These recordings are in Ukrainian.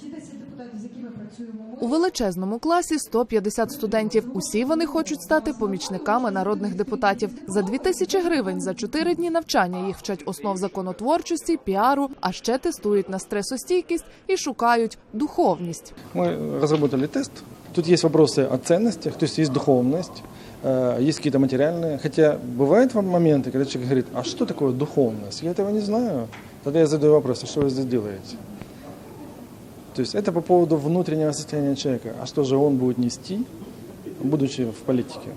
Ті 10 депутатів, з якими працюємо, У величезному класі 150 студентів. Усі вони хочуть стати помічниками народних депутатів. За 2000 гривень за 4 дні навчання їх вчать основ законотворчості, піару, а ще тестують на стресостійкість і шукають духовність. Мы разработали тест. Тут есть вопросы о ценностях, то есть есть духовность, э, есть какие-то материальные. Хотя бывают вам моменты, когда человек говорит, а что такое духовность? Я этого не знаю. Тогда я задаю вопрос, а что вы здесь делаете? То есть это по поводу внутреннего состояния человека. А что же он будет нести, будучи в политике?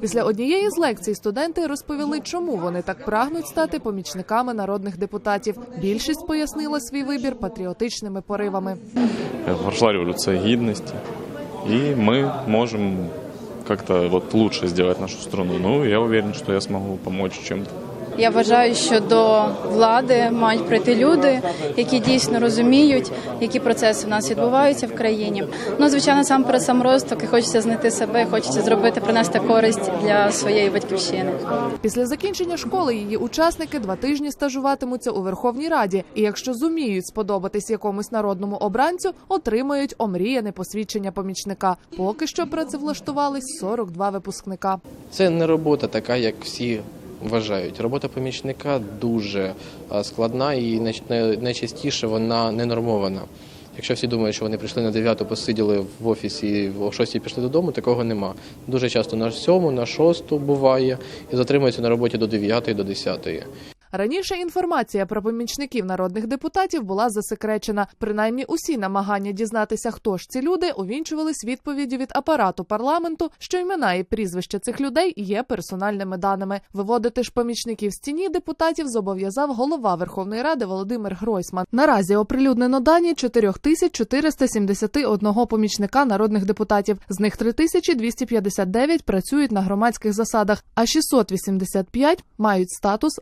Після однієї з лекцій студенти розповіли, чому вони так прагнуть стати помічниками народних депутатів. Більшість пояснила свій вибір патріотичними поривами. Прошла революция гидности, и мы можем как-то вот лучше сделать нашу страну. Ну, я уверен, что я смогу помочь чем-то. Я вважаю, що до влади мають прийти люди, які дійсно розуміють, які процеси в нас відбуваються в країні. Ну, звичайно, сам перед сам і хочеться знайти себе, хочеться зробити, принести користь для своєї батьківщини. Після закінчення школи її учасники два тижні стажуватимуться у Верховній Раді, і якщо зуміють сподобатись якомусь народному обранцю, отримають омріяне посвідчення помічника. Поки що працевлаштувались 42 випускника. Це не робота така, як всі вважають. Робота помічника дуже складна і найч- найчастіше вона не нормована. Якщо всі думають, що вони прийшли на 9, посиділи в офісі о 6 пішли додому, такого нема. Дуже часто на 7, на 6 буває і затримуються на роботі до 9, до 10. Раніше інформація про помічників народних депутатів була засекречена. Принаймні, усі намагання дізнатися, хто ж ці люди, увінчувались відповіді від апарату парламенту, що імена і прізвища цих людей є персональними даними. Виводити ж помічників з тіні депутатів зобов'язав голова Верховної Ради Володимир Гройсман. Наразі оприлюднено дані 4471 помічника народних депутатів. З них 3259 працюють на громадських засадах, а 685 мають статус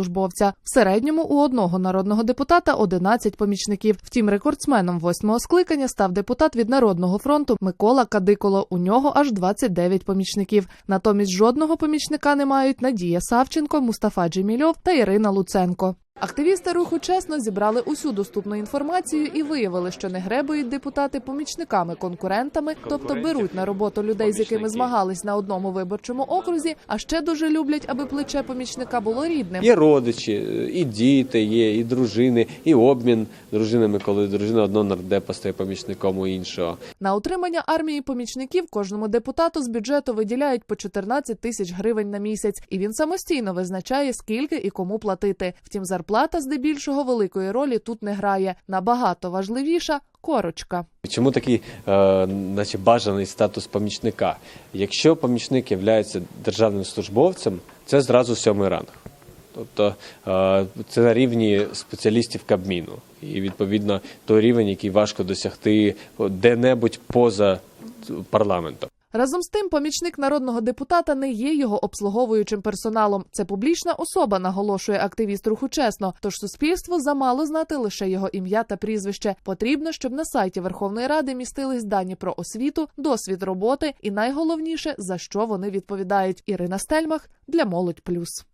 держслужбовця. В середньому у одного народного депутата 11 помічників. Втім, рекордсменом восьмого скликання став депутат від Народного фронту Микола Кадиколо. У нього аж 29 помічників. Натомість жодного помічника не мають Надія Савченко, Мустафа Джемільов та Ірина Луценко. Активісти руху чесно зібрали усю доступну інформацію і виявили, що не гребують депутати помічниками конкурентами, тобто беруть на роботу людей, з якими змагались на одному виборчому окрузі, а ще дуже люблять, аби плече помічника було рідним. Є родичі, і діти є, і дружини, і обмін дружинами, коли дружина одного нардепа стає помічником у іншого. На утримання армії помічників кожному депутату з бюджету виділяють по 14 тисяч гривень на місяць, і він самостійно визначає, скільки і кому платити. Втім, зарплата здебільшого великої ролі тут не грає. Набагато важливіша корочка. Чому такий, е, наче бажаний статус помічника? Якщо помічник є державним службовцем, це зразу сьомий ранг. Тобто е, це на рівні спеціалістів Кабміну. І відповідно той рівень, який важко досягти де-небудь поза парламентом. Разом з тим, помічник народного депутата не є його обслуговуючим персоналом. Це публічна особа, наголошує активіст руху чесно. Тож суспільству замало знати лише його ім'я та прізвище. Потрібно, щоб на сайті Верховної Ради містились дані про освіту, досвід роботи і найголовніше за що вони відповідають. Ірина Стельмах для молодь плюс.